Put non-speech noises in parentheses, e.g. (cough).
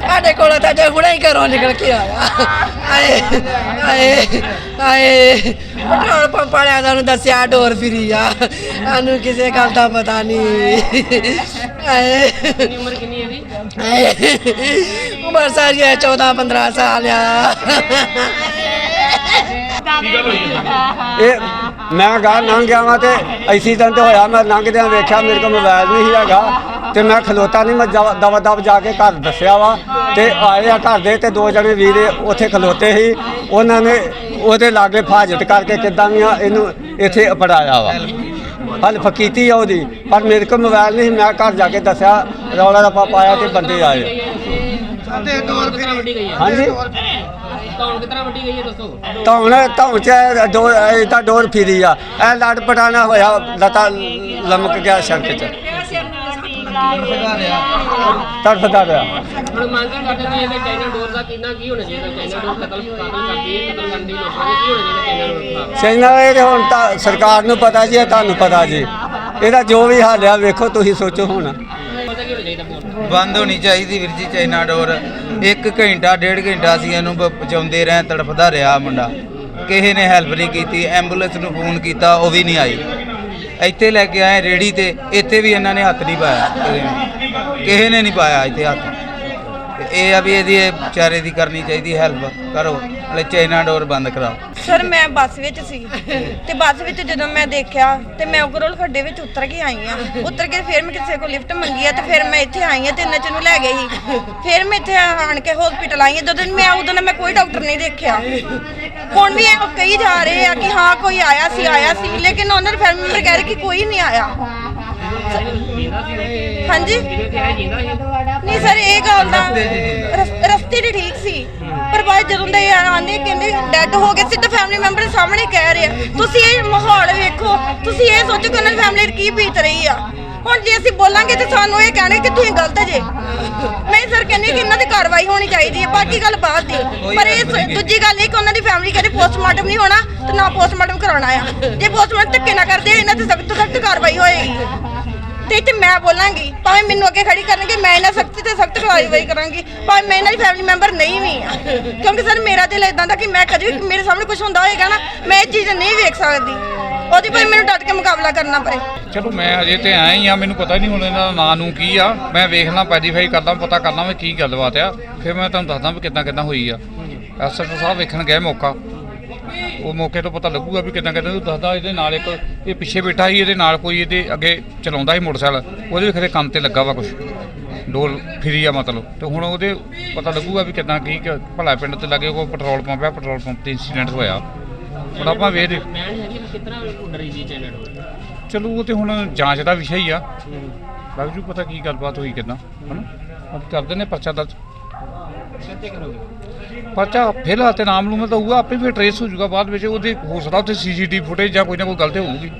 ਸਾਡੇ ਕੋਲ ਤਾਂ ਜੇ ਹੁਣੇ ਹੀ ਘਰੋਂ ਨਿਕਲ ਕੇ ਆਇਆ। ਆਏ ਆਏ ਆਏ। ਪੈਟਰੋਲ ਪੰਪ ਵਾਲਿਆਂ ਦਾ ਨੂੰ ਦੱਸਿਆ, ਡੋਰ ਫਿਰੀ ਆ। ਸਾਨੂੰ ਕਿਸੇ ਗੱਲ ਦਾ ਪਤਾ ਨਹੀਂ। ਆਏ। (laughs) ਉਮਰ ਕਿੰਨੀ ਸਾਰੀ 14 15 ਸਾਲ ਆ। ਇਹ ਮੈਂ ਗਾ ਲੰਘ ਗਿਆ ਵਾਂ ਤੇ ਐਕਸੀਡੈਂਟ ਹੋਇਆ, ਮੈਂ ਲੰਘਦਿਆਂ ਵੇਖਿਆ ਮੇਰੇ ਕੋਲ ਮੋਬਾਈਲ ਨਹੀਂ ਸੀ ਹੈਗਾ ਤੇ ਮੈਂ ਖਲੋਤਾ ਨਹੀਂ ਮੈਂ ਦਵਾ ਦਵ ਜਾ ਕੇ ਘਰ ਦੱਸਿਆ ਵਾ ਤੇ ਆਏ ਆ ਘਰ ਦੇ ਤੇ ਦੋ ਜਣੇ ਵੀਰੇ ਉੱਥੇ ਖਲੋਤੇ ਸੀ, ਉਹਨਾਂ ਨੇ ਉਹਦੇ ਲਾਗੇ ਫਾਜਤ ਕਰਕੇ ਕਿੱਦਾਂ ਵੀ ਆ, ਇਹਨੂੰ ਇੱਥੇ ਅਪੜਾਇਆ ਵਾ। ਹਲਫ ਕੀਤੀ ਆ ਉਹਦੀ ਪਰ ਮੇਰੇ ਕੋਲ ਮੋਬਾਈਲ ਨਹੀਂ ਸੀ, ਮੈਂ ਘਰ ਜਾ ਕੇ ਦੱਸਿਆ ਰੌਲਾ ਰੱਪਾ ਪਾਇਆ ਤੇ ਬੰਦੇ ਆਏ। ਸਾਡੇ ਡੋਰ ਫਿਰ ਵੱਡੀ ਗਈ ਹੈ ਹਾਂਜੀ? ਕੌਣ ਕਿਤਨਾ ਵੱਡੀ ਗਈ ਹੈ ਦੱਸੋ? ਧੌਣ ਧੌਣ ਚ ਡੋਰ ਇਹਦਾ ਡੋਰ ਫਿਰੀ ਆ। ਇਹ ਲੜ ਪਟਾਣਾ ਹੋਇਆ ਲਤਾ ਲਮਕ ਗਿਆ ਸੜਕ ਚ। ਤੜਫਦਾ ਰਿਹਾ। ਹੁਣ ਮੰਗ ਕੀ ਕਰਦੇ ਨੇ ਇਹਦੇ ਚਾਈਨਾ ਡੋਰ ਦਾ ਕਿੰਨਾ ਕੀ ਹੋਣਾ ਚਾਹੀਦਾ? ਚਾਈਨਾ ਡੋਰ ਕਤਲ ਕਾਤਲ ਕਰਦੀ ਹੈ ਕਤਲ ਕਰਦੀ ਲੋਕਾਂ ਨੂੰ ਕੀ ਹੋਣਾ ਚਾਹੀਦਾ ਚਾਈਨਾ ਡੋਰ ਖਿਲਾਫ ਚਾਈਨਾ ਇਹ ਤੇ ਹੁਣ ਤਾਂ ਸਰਕਾਰ ਨੂੰ ਪਤਾ ਜੀ ਇਹ ਤੁਹਾਨੂੰ ਪਤਾ ਜੀ। ਇਹਦਾ ਜੋ ਵੀ ਹਾਲ ਆ ਵੇਖੋ ਤੁਸੀਂ ਸੋਚੋ ਹੁਣ। ਪਤਾ ਕੀ ਹੋਣਾ ਚਾਹੀਦਾ ਬੋਲ ਬੰਦ ਹੋਣੀ ਚਾਹੀਦੀ ਵੀਰ ਜੀ ਚਾਈਨਾ ਡੋਰ। ਇੱਕ ਘੰਟਾ ਡੇਢ ਘੰਟਾ ਅਸੀਂ ਇਹਨੂੰ ਬ- ਬਚਾਉਂਦੇ ਰਹੇ ਤੜਫਦਾ ਰਿਹਾ ਮੁੰਡਾ। ਕਿਸੇ ਨੇ ਹੈਲਪ ਨਹੀਂ ਕੀਤੀ ਐਂਬੂਲੈਂਸ ਨੂੰ ਫੋਨ ਕੀਤਾ ਉਹ ਵੀ ਨਹੀਂ ਆਈ। ਇੱਥੇ ਲੈ ਕੇ ਆਏ ਰੇੜੀ ਤੇ, ਇੱਥੇ ਵੀ ਇਹਨਾਂ ਨੇ ਹੱਥ ਨਹੀਂ ਪਾਇਆ। ਕਿਸੇ ਨੇ। ਨਹੀਂ ਪਾਇਆ ਇੱਥੇ ਹੱਥ। ਤੇ ਇਹ ਆ ਵੀ ਇਹਦੀ ਵਿਚਾਰੇ ਦੀ ਕਰਨੀ ਚਾਹੀਦੀ ਹੈਲਪ, ਕਰੋ। ਹਲੇ ਚਾਈਨਾ ਡੋਰ ਬੰਦ ਕਰਾਓ। ਸਰ, ਮੈਂ ਬੱਸ ਵਿੱਚ ਸੀ। ਤੇ ਬੱਸ ਵਿੱਚ ਜਦੋਂ ਮੈਂ ਦੇਖਿਆ, ਤੇ ਮੈਂ ਉਗਰੋਲ ਖੱਡੇ ਵਿੱਚ ਉਤਰ ਕੇ ਆਈ ਆ ਉਤਰ ਕੇ ਫਿਰ ਮੈਂ ਕਿਸੇ ਕੋਲ ਲਿਫਟ ਮੰਗੀ ਆ, ਤੇ ਫਿਰ ਮੈਂ ਇੱਥੇ ਆਈ ਆ ਤੇ ਇੰਨੇ ਨੂੰ ਲੈ ਗਏ ਸੀ। ਫਿਰ ਮੈਂ ਇੱਥੇ ਆਣ ਕੇ ਹਸਪੀਟਲ ਆਈ ਆ ਜਦੋਂ ਮੈਂ, ਉਦੋਂ ਨਾ ਮੈਂ ਕੋਈ ਡਾਕਟਰ ਨਹੀਂ ਦੇਖਿਆ। ਹੁਣ ਵੀ ਇਹ ਕਹੀ ਜਾ ਰਹੇ ਆ ਕਿ ਹਾਂ, ਕੋਈ ਆਇਆ ਸੀ ਆਇਆ ਸੀ, ਲੇਕਿਨ ਉਹਨਾਂ ਦੇ ਫੈਮਿਲੀ ਮੈਂਬਰ ਕਹਿ ਰਹੇ ਕਿ ਕੋਈ ਨਹੀਂ ਆਇਆ। ਹਾਂਜੀ? ਨਹੀਂ, ਸਰ, ਇਹ ਗੱਲ ਦਾ ਰਸਤੇ ਤੇ ਜਦੋਂ ਦੇ ਆਂਦੇ ਕਹਿੰਦੇ ਡੈੱਡ ਹੋ ਗਏ ਸਿੱਧਾ ਫੈਮਿਲੀ ਮੈਂਬਰ ਸਾਹਮਣੇ ਕਹਿ ਰਹੇ ਤੁਸੀਂ ਇਹ ਮਾਹੌਲ ਵੇਖੋ ਤੁਸੀਂ ਇਹ ਸੋਚੋ ਕਿ ਉਹਨਾਂ ਦੀ ਫੈਮਿਲੀ ਕੀ ਬੀਤ ਰਹੀ ਆ। ਹੁਣ ਜੇ ਅਸੀਂ ਬੋਲਾਂਗੇ ਤੇ ਸਾਨੂੰ ਇਹ ਕਹਿਣਗੇ ਕਿ ਤੁਸੀਂ ਗਲਤ ਜੇ। ਮੈਂ ਸਰ ਕਹਿੰਦੀ ਕਿ ਇਹਨਾਂ ਦੀ ਕਾਰਵਾਈ ਹੋਣੀ ਚਾਹੀਦੀ ਹੈ ਬਾਕੀ ਗੱਲ ਬਾਅਦ ਦੀ। ਪਰ ਇਹ ਸ- ਦੂਜੀ ਗੱਲ ਇਹ ਕਿ ਉਹਨਾਂ ਦੀ ਫੈਮਿਲੀ ਕਹਿੰਦੇ ਪੋਸਟਮਾਰਟਮ ਨਹੀਂ ਹੋਣਾ ਤੇ ਨਾ ਪੋਸਟਮਾਰਟਮ ਕਰਾਉਣਾ ਆ। ਜੇ ਪੋਸਟਮਾਰਟਮ ਧੱਕੇ ਨਾ ਕਰਦੇ ਇਹਨਾਂ ਤੇ ਸਖਤ ਤੋਂ ਸਖਤ ਕਾਰਵਾਈ ਹੋਏਗੀ। ਤੇ ਇੱਥੇ ਮੈਂ ਬੋਲਾਂਗੀ। ਭਾਵੇਂ ਮੈਨੂੰ ਅੱਗੇ ਖੜੀ ਕਰਨਗੇ, ਮੈਂ ਇਹਨਾਂ ਸਖਤ ਤੇ ਸਖਤ ਕਾਰਵਾਈ ਕਰਾਂਗੀ। ਭਾਵੇਂ ਮੈਂ ਇਹਨਾਂ ਦੀ ਫੈਮਿਲੀ ਮੈਂਬਰ ਨਹੀਂ ਵੀ ਆ ਕਿਉਂਕਿ ਸਰ, ਮੇਰਾ ਦਿਲ ਇਦਾਂ ਦਾ ਕਿ ਮੈਂ ਕਦੇ ਵੀ ਮੇਰੇ ਸਾਹਮਣੇ ਕੁਝ ਹੁੰਦਾ ਹੋਏਗਾ ਨਾ, ਮੈਂ ਇਹ ਚੀਜ਼ ਨਹੀਂ ਵੇਖ ਸਕਦੀ। ਉਹਦੀ ਭਾਵੇਂ ਮੈਨੂੰ ਡਟ ਕੇ ਮੁਕਾਬਲਾ ਕਰਨਾ ਪਏ। ਚਲੋ, ਮੈਂ ਅਜੇ ਤੇ ਆਇਆ ਹੀ ਆ ਮੈਨੂੰ ਪਤਾ ਨਹੀਂ ਹੁਣ ਇਹਨਾਂ ਦਾ ਨਾਂ ਨੂੰ ਕੀ ਆ। ਮੈਂ ਵੇਖ ਲਾਂ ਕਰਦਾ, ਪਤਾ ਕਰਨਾ ਵੀ ਕੀ ਗੱਲਬਾਤ ਆ। ਫਿਰ ਮੈਂ ਤੁਹਾਨੂੰ ਦੱਸਦਾ ਵੀ ਕਿੱਦਾਂ ਕਿੱਦਾਂ ਹੋਈ ਆ। ਐਸਐਫ ਸਾਹਿਬ ਵੇਖਣ ਗਏ ਮੌਕਾ। ਉਹ ਮੌਕੇ ਤੋਂ ਪਤਾ ਲੱਗੂਗਾ ਵੀ ਕਿੱਦਾਂ ਕਿੱਦਾਂ ਉਹ ਦੱਸਦਾ ਇਹਦੇ ਨਾਲ ਇੱਕ ਇਹ ਪਿੱਛੇ ਬੈਠਾ ਸੀ ਇਹਦੇ ਨਾਲ ਕੋਈ ਇਹਦੇ ਅੱਗੇ ਚਲਾਉਂਦਾ ਸੀ ਮੋਟਰਸਾਈਕਲ ਉਹਦੇ ਵੀ ਖਰੇ ਕੰਮ ਤੇ ਲੱਗਾ ਵਾ ਕੁਝ ਡੋਲ ਫਿਰੀ ਆ ਮਤਲਬ। ਤੇ ਹੁਣ ਉਹਦੇ ਪਤਾ ਲੱਗੂਗਾ ਵੀ ਕਿੱਦਾਂ ਕੀ ਕਿ ਭਲਾ ਪਿੰਡ ਤੇ ਲੱਗੇ ਕੋਈ ਪੈਟਰੋਲ ਪੰਪ ਆ ਪੈਟਰੋਲ ਪੰਪ ਤੇ ਇਨਸੀਡੈਂਟ ਹੋਇਆ। ਹੁਣ ਆਪਾਂ ਵੇਖ ਚਲੋ ਉਹ ਤੇ ਹੁਣ ਜਾਂਚ ਦਾ ਵਿਸ਼ਾ ਹੀ ਆ। ਲੱਗ ਜੂ ਪਤਾ ਕੀ ਗੱਲਬਾਤ ਹੋਈ ਕਿਦਾਂ? ਹਨਾ? ਕਰਦੇ ਨੇ ਪਰਚਾ ਦਰਜ। ਪਰਚਾ ਫਿਲਹਾਲ ਤੇ ਨਾਮ ਨੂੰ ਤਾਂ ਹੋਊਗਾ, ਆਪੇ ਵੀ ਟਰੇਸ ਹੋ ਜਾਊਗਾ, ਬਾਅਦ ਵਿੱਚ ਉਹਦੇ ਹੋ ਸਕਦਾ ਉੱਥੇ ਸੀਸੀਟੀਵੀ ਫੁਟੇਜ ਜਾਂ ਕੋਈ ਨਾ ਕੋਈ ਗਲਤੀ ਹੋਊਗੀ।